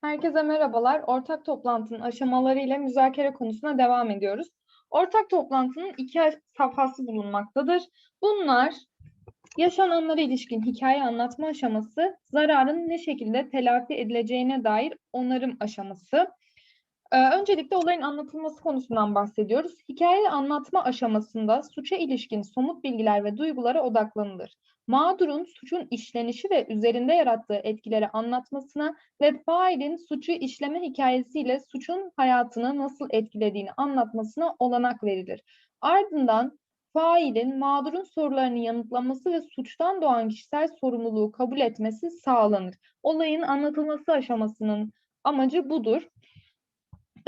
Herkese merhabalar. Ortak toplantının aşamaları ile müzakere konusuna devam ediyoruz. Ortak toplantının iki safhası bulunmaktadır. Bunlar yaşananlara ilişkin hikaye anlatma aşaması, zararın ne şekilde telafi edileceğine dair onarım aşaması. Ee, öncelikle olayın anlatılması konusundan bahsediyoruz. Hikaye anlatma aşamasında suça ilişkin somut bilgiler ve duygulara odaklanılır mağdurun suçun işlenişi ve üzerinde yarattığı etkileri anlatmasına ve failin suçu işleme hikayesiyle suçun hayatını nasıl etkilediğini anlatmasına olanak verilir. Ardından failin mağdurun sorularını yanıtlaması ve suçtan doğan kişisel sorumluluğu kabul etmesi sağlanır. Olayın anlatılması aşamasının amacı budur.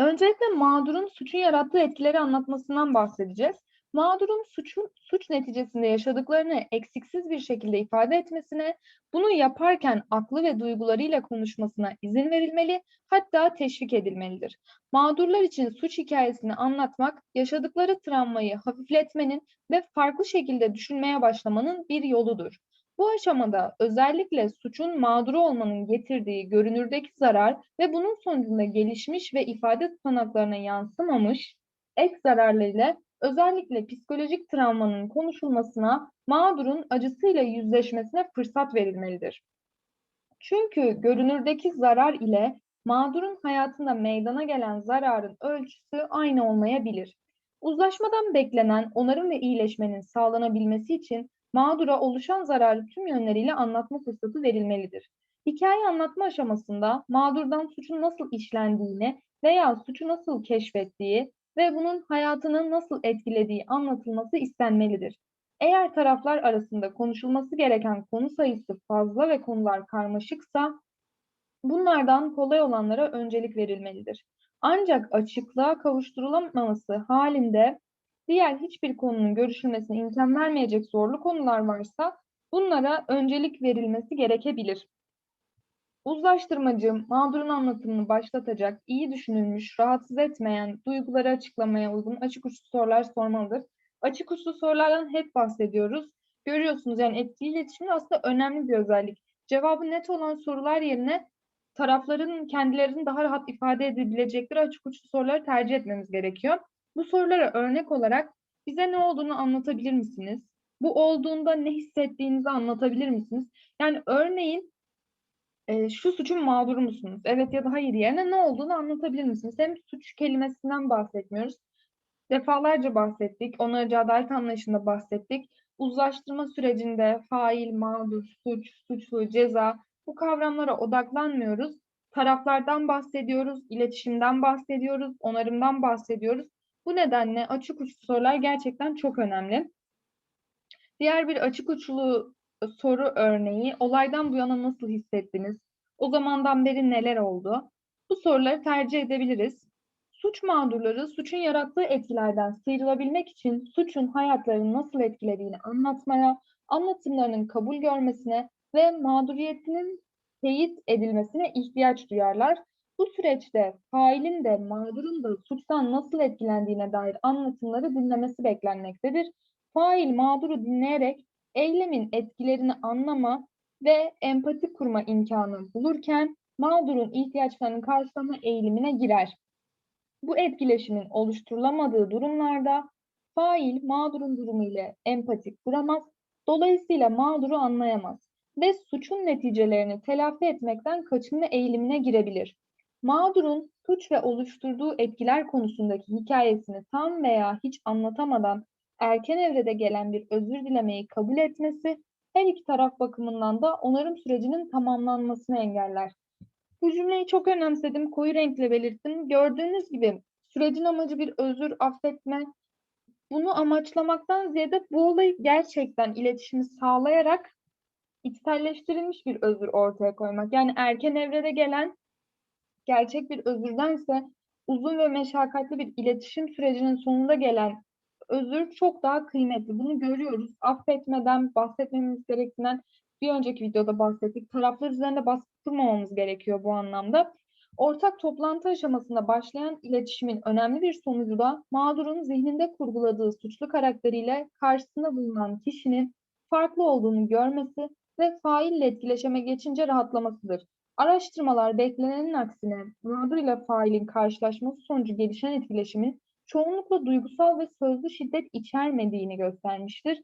Öncelikle mağdurun suçun yarattığı etkileri anlatmasından bahsedeceğiz mağdurun suçun suç neticesinde yaşadıklarını eksiksiz bir şekilde ifade etmesine, bunu yaparken aklı ve duygularıyla konuşmasına izin verilmeli, hatta teşvik edilmelidir. Mağdurlar için suç hikayesini anlatmak, yaşadıkları travmayı hafifletmenin ve farklı şekilde düşünmeye başlamanın bir yoludur. Bu aşamada özellikle suçun mağduru olmanın getirdiği görünürdeki zarar ve bunun sonucunda gelişmiş ve ifade tutanaklarına yansımamış ek zararlarıyla özellikle psikolojik travmanın konuşulmasına, mağdurun acısıyla yüzleşmesine fırsat verilmelidir. Çünkü görünürdeki zarar ile mağdurun hayatında meydana gelen zararın ölçüsü aynı olmayabilir. Uzlaşmadan beklenen onarım ve iyileşmenin sağlanabilmesi için mağdura oluşan zararı tüm yönleriyle anlatma fırsatı verilmelidir. Hikaye anlatma aşamasında mağdurdan suçun nasıl işlendiğini veya suçu nasıl keşfettiği, ve bunun hayatını nasıl etkilediği anlatılması istenmelidir. Eğer taraflar arasında konuşulması gereken konu sayısı fazla ve konular karmaşıksa bunlardan kolay olanlara öncelik verilmelidir. Ancak açıklığa kavuşturulamaması halinde diğer hiçbir konunun görüşülmesine imkan vermeyecek zorlu konular varsa bunlara öncelik verilmesi gerekebilir. Uzlaştırmacı, mağdurun anlatımını başlatacak, iyi düşünülmüş, rahatsız etmeyen, duyguları açıklamaya uygun açık uçlu sorular sormalıdır. Açık uçlu sorulardan hep bahsediyoruz. Görüyorsunuz yani etkili iletişimin aslında önemli bir özellik. Cevabı net olan sorular yerine tarafların kendilerini daha rahat ifade edebilecekleri açık uçlu soruları tercih etmemiz gerekiyor. Bu sorulara örnek olarak bize ne olduğunu anlatabilir misiniz? Bu olduğunda ne hissettiğinizi anlatabilir misiniz? Yani örneğin e, şu suçun mağduru musunuz? Evet ya da hayır yerine ne olduğunu anlatabilir misiniz? Hem suç kelimesinden bahsetmiyoruz. Defalarca bahsettik. Onarıcı adalet anlayışında bahsettik. Uzlaştırma sürecinde fail, mağdur, suç, suçlu, ceza bu kavramlara odaklanmıyoruz. Taraflardan bahsediyoruz, iletişimden bahsediyoruz, onarımdan bahsediyoruz. Bu nedenle açık uçlu sorular gerçekten çok önemli. Diğer bir açık uçlu soru örneği olaydan bu yana nasıl hissettiniz? O zamandan beri neler oldu? Bu soruları tercih edebiliriz. Suç mağdurları suçun yarattığı etkilerden sıyrılabilmek için suçun hayatlarını nasıl etkilediğini anlatmaya, anlatımlarının kabul görmesine ve mağduriyetinin teyit edilmesine ihtiyaç duyarlar. Bu süreçte failin de mağdurun da suçtan nasıl etkilendiğine dair anlatımları dinlemesi beklenmektedir. Fail mağduru dinleyerek eylemin etkilerini anlama ve empati kurma imkanı bulurken mağdurun ihtiyaçlarını karşılama eğilimine girer. Bu etkileşimin oluşturulamadığı durumlarda fail mağdurun durumu ile empati kuramaz, dolayısıyla mağduru anlayamaz ve suçun neticelerini telafi etmekten kaçınma eğilimine girebilir. Mağdurun suç ve oluşturduğu etkiler konusundaki hikayesini tam veya hiç anlatamadan erken evrede gelen bir özür dilemeyi kabul etmesi her iki taraf bakımından da onarım sürecinin tamamlanmasını engeller. Bu cümleyi çok önemsedim, koyu renkle belirttim. Gördüğünüz gibi sürecin amacı bir özür, affetme. Bunu amaçlamaktan ziyade bu olayı gerçekten iletişimi sağlayarak içselleştirilmiş bir özür ortaya koymak. Yani erken evrede gelen gerçek bir özürdense uzun ve meşakkatli bir iletişim sürecinin sonunda gelen özür çok daha kıymetli. Bunu görüyoruz. Affetmeden bahsetmemiz gerektiğinden bir önceki videoda bahsettik. Taraflar üzerinde baskı kurmamamız gerekiyor bu anlamda. Ortak toplantı aşamasında başlayan iletişimin önemli bir sonucu da mağdurun zihninde kurguladığı suçlu karakteriyle karşısında bulunan kişinin farklı olduğunu görmesi ve faille etkileşime geçince rahatlamasıdır. Araştırmalar beklenenin aksine mağdur ile failin karşılaşması sonucu gelişen etkileşimin çoğunlukla duygusal ve sözlü şiddet içermediğini göstermiştir.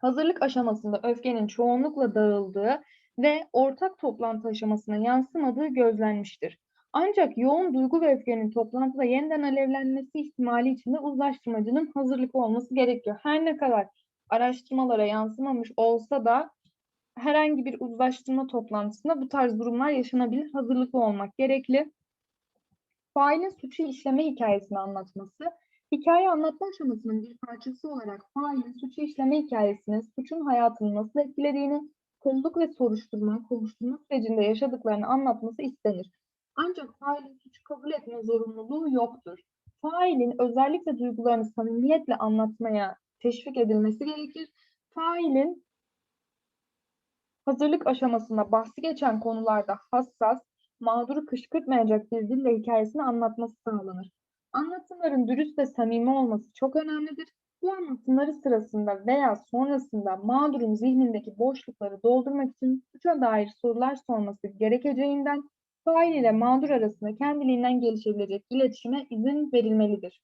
Hazırlık aşamasında öfkenin çoğunlukla dağıldığı ve ortak toplantı aşamasına yansımadığı gözlenmiştir. Ancak yoğun duygu ve öfkenin toplantıda yeniden alevlenmesi ihtimali için de uzlaştırmacının hazırlıklı olması gerekiyor. Her ne kadar araştırmalara yansımamış olsa da herhangi bir uzlaştırma toplantısında bu tarz durumlar yaşanabilir. Hazırlıklı olmak gerekli. Failin suçu işleme hikayesini anlatması, hikaye anlatma aşamasının bir parçası olarak failin suçu işleme hikayesini, suçun hayatını nasıl etkilediğini, kolluk ve soruşturma, kovuşturma sürecinde yaşadıklarını anlatması istenir. Ancak failin suçu kabul etme zorunluluğu yoktur. Failin özellikle duygularını samimiyetle anlatmaya teşvik edilmesi gerekir. Failin hazırlık aşamasında bahsi geçen konularda hassas, mağduru kışkırtmayacak bir dille hikayesini anlatması sağlanır. Anlatımların dürüst ve samimi olması çok önemlidir. Bu anlatımları sırasında veya sonrasında mağdurun zihnindeki boşlukları doldurmak için suça dair sorular sorması gerekeceğinden fail ile mağdur arasında kendiliğinden gelişebilecek iletişime izin verilmelidir.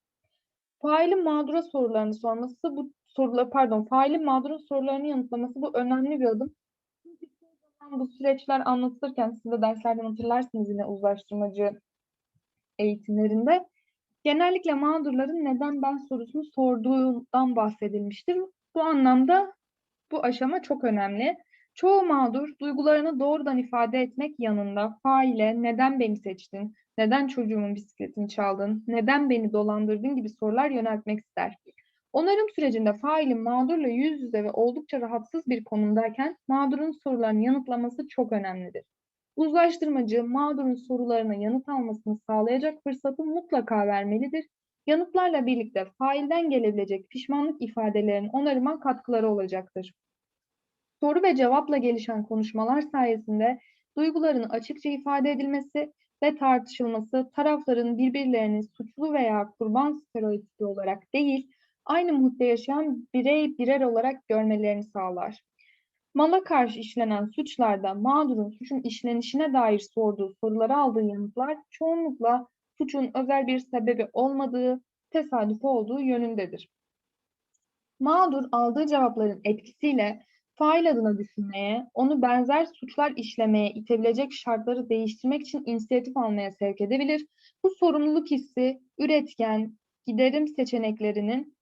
Failin mağdura sorularını sorması bu sorular pardon failin mağdurun sorularını yanıtlaması bu önemli bir adım. Bu süreçler anlatılırken siz de derslerden hatırlarsınız yine uzlaştırmacı eğitimlerinde. Genellikle mağdurların neden ben sorusunu sorduğundan bahsedilmiştir. Bu anlamda bu aşama çok önemli. Çoğu mağdur duygularını doğrudan ifade etmek yanında faile neden beni seçtin, neden çocuğumun bisikletini çaldın, neden beni dolandırdın gibi sorular yöneltmek ister. Onarım sürecinde failin mağdurla yüz yüze ve oldukça rahatsız bir konumdayken mağdurun sorularını yanıtlaması çok önemlidir. Uzlaştırmacı mağdurun sorularına yanıt almasını sağlayacak fırsatı mutlaka vermelidir. Yanıtlarla birlikte failden gelebilecek pişmanlık ifadelerinin onarıma katkıları olacaktır. Soru ve cevapla gelişen konuşmalar sayesinde duyguların açıkça ifade edilmesi ve tartışılması tarafların birbirlerini suçlu veya kurban stereotipi olarak değil, aynı muhitte yaşayan birey birer olarak görmelerini sağlar. Mala karşı işlenen suçlarda mağdurun suçun işlenişine dair sorduğu sorulara aldığı yanıtlar çoğunlukla suçun özel bir sebebi olmadığı, tesadüf olduğu yönündedir. Mağdur aldığı cevapların etkisiyle fail adına düşünmeye, onu benzer suçlar işlemeye itebilecek şartları değiştirmek için inisiyatif almaya sevk edebilir. Bu sorumluluk hissi, üretken, giderim seçeneklerinin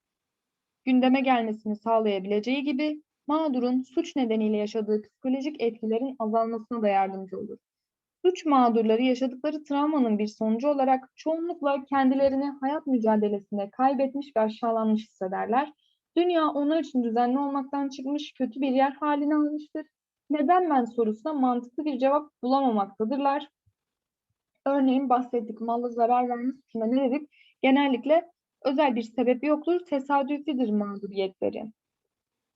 gündeme gelmesini sağlayabileceği gibi mağdurun suç nedeniyle yaşadığı psikolojik etkilerin azalmasına da yardımcı olur. Suç mağdurları yaşadıkları travmanın bir sonucu olarak çoğunlukla kendilerini hayat mücadelesinde kaybetmiş ve aşağılanmış hissederler. Dünya onlar için düzenli olmaktan çıkmış, kötü bir yer haline almıştır. Neden ben sorusuna mantıklı bir cevap bulamamaktadırlar. Örneğin bahsettik malla zarar verme suçunda ne dedik? Genellikle özel bir sebebi yoktur, tesadüfidir mağduriyetleri.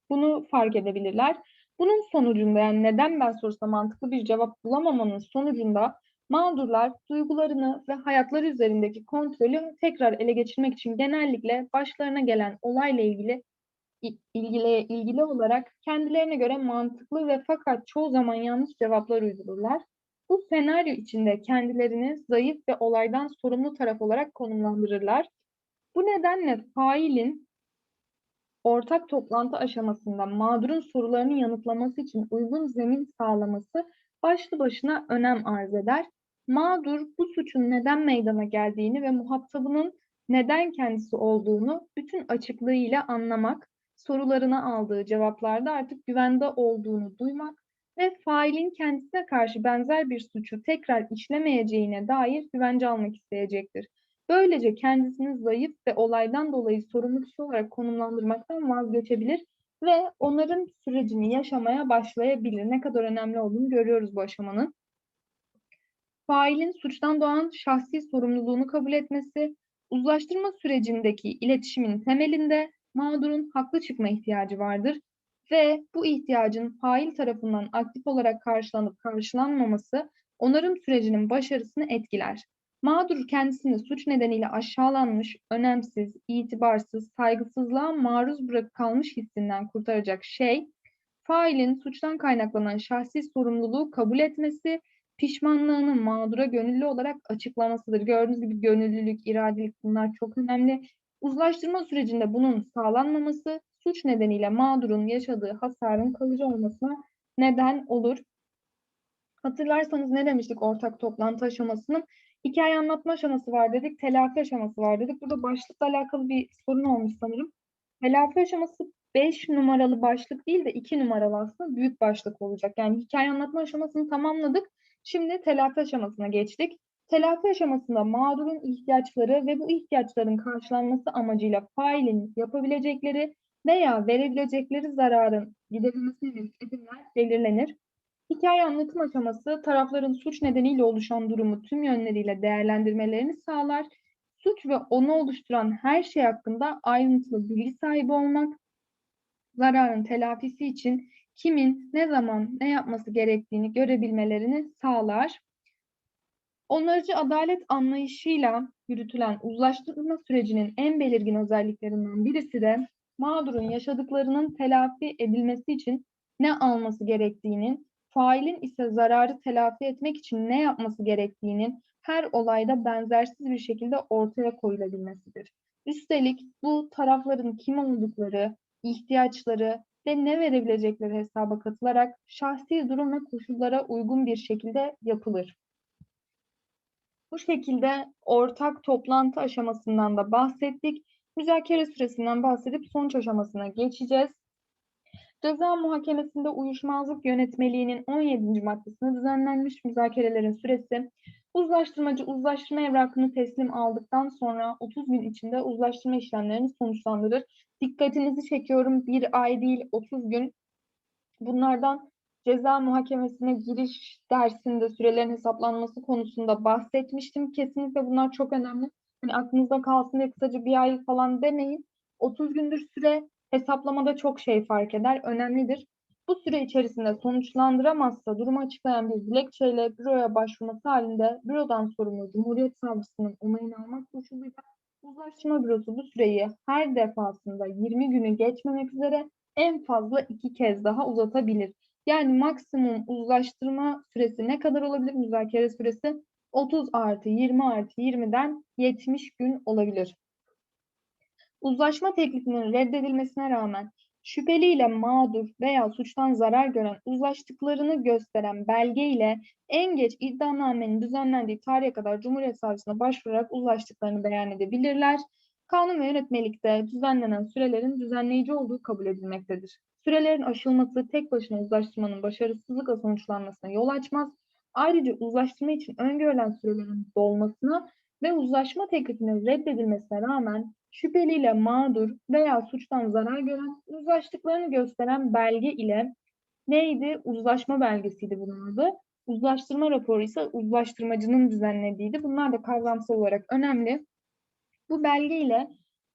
Bunu fark edebilirler. Bunun sonucunda yani neden ben sorusuna mantıklı bir cevap bulamamanın sonucunda mağdurlar duygularını ve hayatları üzerindeki kontrolü tekrar ele geçirmek için genellikle başlarına gelen olayla ilgili ilgili ilgili olarak kendilerine göre mantıklı ve fakat çoğu zaman yanlış cevaplar uydururlar. Bu senaryo içinde kendilerini zayıf ve olaydan sorumlu taraf olarak konumlandırırlar. Bu nedenle failin ortak toplantı aşamasında mağdurun sorularını yanıtlaması için uygun zemin sağlaması başlı başına önem arz eder. Mağdur bu suçun neden meydana geldiğini ve muhatabının neden kendisi olduğunu bütün açıklığıyla anlamak, sorularına aldığı cevaplarda artık güvende olduğunu duymak ve failin kendisine karşı benzer bir suçu tekrar işlemeyeceğine dair güvence almak isteyecektir. Böylece kendisini zayıf ve olaydan dolayı sorumlu kişi olarak konumlandırmaktan vazgeçebilir ve onların sürecini yaşamaya başlayabilir. Ne kadar önemli olduğunu görüyoruz bu aşamanın. Failin suçtan doğan şahsi sorumluluğunu kabul etmesi, uzlaştırma sürecindeki iletişimin temelinde mağdurun haklı çıkma ihtiyacı vardır ve bu ihtiyacın fail tarafından aktif olarak karşılanıp karşılanmaması onarım sürecinin başarısını etkiler. Mağdur kendisini suç nedeniyle aşağılanmış, önemsiz, itibarsız, saygısızlığa maruz bırakıp kalmış hissinden kurtaracak şey, failin suçtan kaynaklanan şahsi sorumluluğu kabul etmesi pişmanlığını mağdura gönüllü olarak açıklamasıdır. Gördüğünüz gibi gönüllülük, iradelik bunlar çok önemli. Uzlaştırma sürecinde bunun sağlanmaması suç nedeniyle mağdurun yaşadığı hasarın kalıcı olmasına neden olur. Hatırlarsanız ne demiştik ortak toplantı aşamasının? Hikaye anlatma aşaması var dedik, telafi aşaması var dedik. Burada başlıkla alakalı bir sorun olmuş sanırım. Telafi aşaması 5 numaralı başlık değil de 2 numaralı aslında büyük başlık olacak. Yani hikaye anlatma aşamasını tamamladık. Şimdi telafi aşamasına geçtik. Telafi aşamasında mağdurun ihtiyaçları ve bu ihtiyaçların karşılanması amacıyla failin yapabilecekleri veya verebilecekleri zararın giderilmesine yönelik edimler belirlenir. Hikaye anlatım aşaması tarafların suç nedeniyle oluşan durumu tüm yönleriyle değerlendirmelerini sağlar. Suç ve onu oluşturan her şey hakkında ayrıntılı bilgi sahibi olmak, zararın telafisi için kimin ne zaman ne yapması gerektiğini görebilmelerini sağlar. Onarıcı adalet anlayışıyla yürütülen uzlaştırma sürecinin en belirgin özelliklerinden birisi de mağdurun yaşadıklarının telafi edilmesi için ne alması gerektiğinin, failin ise zararı telafi etmek için ne yapması gerektiğinin her olayda benzersiz bir şekilde ortaya koyulabilmesidir. Üstelik bu tarafların kim oldukları, ihtiyaçları ve ne verebilecekleri hesaba katılarak şahsi durum ve koşullara uygun bir şekilde yapılır. Bu şekilde ortak toplantı aşamasından da bahsettik. Müzakere süresinden bahsedip sonuç aşamasına geçeceğiz. Ceza muhakemesinde uyuşmazlık yönetmeliğinin 17. maddesinde düzenlenmiş müzakerelerin süresi uzlaştırmacı uzlaştırma evrakını teslim aldıktan sonra 30 gün içinde uzlaştırma işlemlerini sonuçlandırır. Dikkatinizi çekiyorum bir ay değil 30 gün. Bunlardan ceza muhakemesine giriş dersinde sürelerin hesaplanması konusunda bahsetmiştim. Kesinlikle bunlar çok önemli. Hani aklınızda kalsın diye kısaca bir ay falan demeyin. 30 gündür süre hesaplamada çok şey fark eder, önemlidir. Bu süre içerisinde sonuçlandıramazsa durumu açıklayan bir dilekçeyle büroya başvurması halinde bürodan sorumlu Cumhuriyet Savcısının onayını almak koşuluyla uzlaştırma bürosu bu süreyi her defasında 20 günü geçmemek üzere en fazla iki kez daha uzatabilir. Yani maksimum uzlaştırma süresi ne kadar olabilir? Müzakere süresi 30 artı 20 artı 20'den 70 gün olabilir. Uzlaşma teklifinin reddedilmesine rağmen şüpheliyle mağdur veya suçtan zarar gören uzlaştıklarını gösteren belge ile en geç iddianamenin düzenlendiği tarihe kadar Cumhuriyet Savcısına başvurarak uzlaştıklarını beyan edebilirler. Kanun ve yönetmelikte düzenlenen sürelerin düzenleyici olduğu kabul edilmektedir. Sürelerin aşılması tek başına uzlaştırmanın başarısızlıkla sonuçlanmasına yol açmaz. Ayrıca uzlaştırma için öngörülen sürelerin dolmasına ve uzlaşma teklifinin reddedilmesine rağmen şüpheliyle mağdur veya suçtan zarar gören uzlaştıklarını gösteren belge ile neydi? Uzlaşma belgesiydi bunun adı. Uzlaştırma raporu ise uzlaştırmacının düzenlediğiydi. Bunlar da kavramsal olarak önemli. Bu belge ile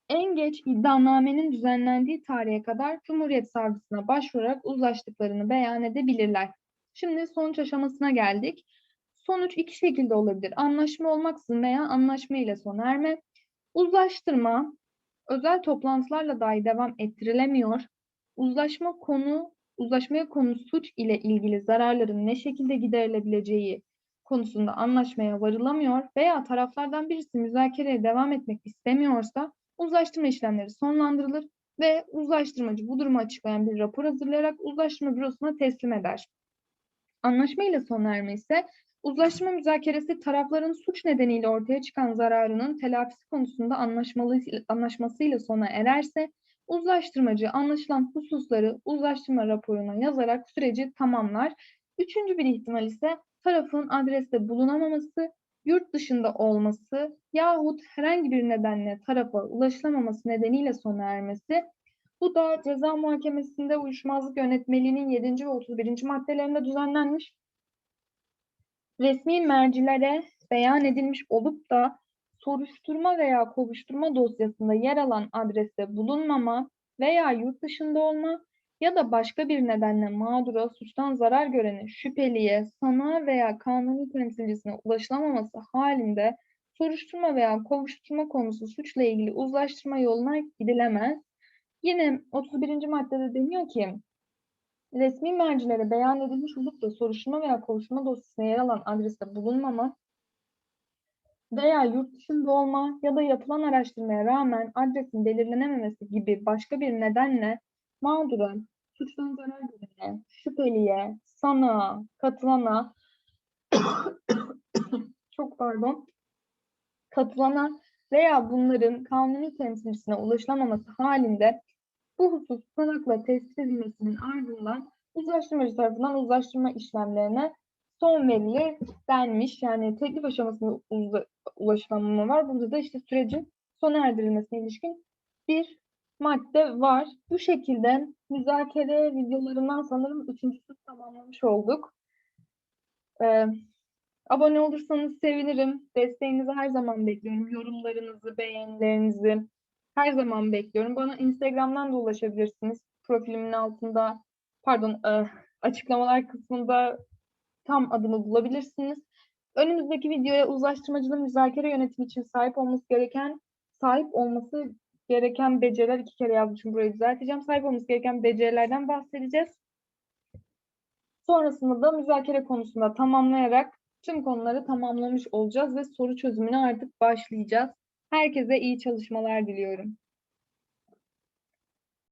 en geç iddianamenin düzenlendiği tarihe kadar Cumhuriyet Savcısına başvurarak uzlaştıklarını beyan edebilirler. Şimdi sonuç aşamasına geldik. Sonuç iki şekilde olabilir. Anlaşma olmaksızın veya anlaşma ile sona erme. Uzlaştırma özel toplantılarla dahi devam ettirilemiyor. Uzlaşma konu, uzlaşmaya konu suç ile ilgili zararların ne şekilde giderilebileceği konusunda anlaşmaya varılamıyor veya taraflardan birisi müzakereye devam etmek istemiyorsa uzlaştırma işlemleri sonlandırılır ve uzlaştırmacı bu durumu açıklayan bir rapor hazırlayarak uzlaştırma bürosuna teslim eder. Anlaşma ile sona erme ise uzlaştırma müzakeresi tarafların suç nedeniyle ortaya çıkan zararının telafisi konusunda anlaşmalı, anlaşmasıyla sona ererse uzlaştırmacı anlaşılan hususları uzlaştırma raporuna yazarak süreci tamamlar. Üçüncü bir ihtimal ise tarafın adreste bulunamaması, yurt dışında olması yahut herhangi bir nedenle tarafa ulaşılamaması nedeniyle sona ermesi. Bu da ceza muhakemesinde uyuşmazlık yönetmeliğinin 7. ve 31. maddelerinde düzenlenmiş. Resmi mercilere beyan edilmiş olup da soruşturma veya kovuşturma dosyasında yer alan adreste bulunmama veya yurt dışında olma ya da başka bir nedenle mağdura, suçtan zarar göreni, şüpheliye, sanığa veya kanuni temsilcisine ulaşılamaması halinde soruşturma veya kovuşturma konusu suçla ilgili uzlaştırma yoluna gidilemez. Yine 31. maddede deniyor ki resmi mercilere beyan edilmiş olup da soruşturma veya kovuşturma dosyasına yer alan adreste bulunmama veya yurt dışında olma ya da yapılan araştırmaya rağmen adresin belirlenememesi gibi başka bir nedenle mağdura, suçtan zarar görene, şüpheliye, sanığa, katılana çok pardon katılana veya bunların kanuni temsilcisine ulaşılamaması halinde bu husus sanıkla tespit edilmesinin ardından uzlaştırmacı tarafından uzlaştırma işlemlerine son verilir denmiş. Yani teklif aşamasında ulaşılamama var. Burada da işte sürecin sona erdirilmesine ilişkin bir madde var. Bu şekilde müzakere videolarından sanırım üçüncüsü tamamlamış olduk. Ee, abone olursanız sevinirim. Desteğinizi her zaman bekliyorum. Yorumlarınızı, beğenilerinizi her zaman bekliyorum. Bana Instagram'dan da ulaşabilirsiniz. Profilimin altında, pardon, e, açıklamalar kısmında tam adımı bulabilirsiniz. Önümüzdeki videoya uzlaştırmacılığı müzakere yönetimi için sahip olması gereken, sahip olması gereken beceriler iki kere yazmışım burayı düzelteceğim. Sahip olması gereken becerilerden bahsedeceğiz. Sonrasında da müzakere konusunda tamamlayarak tüm konuları tamamlamış olacağız ve soru çözümüne artık başlayacağız. Herkese iyi çalışmalar diliyorum.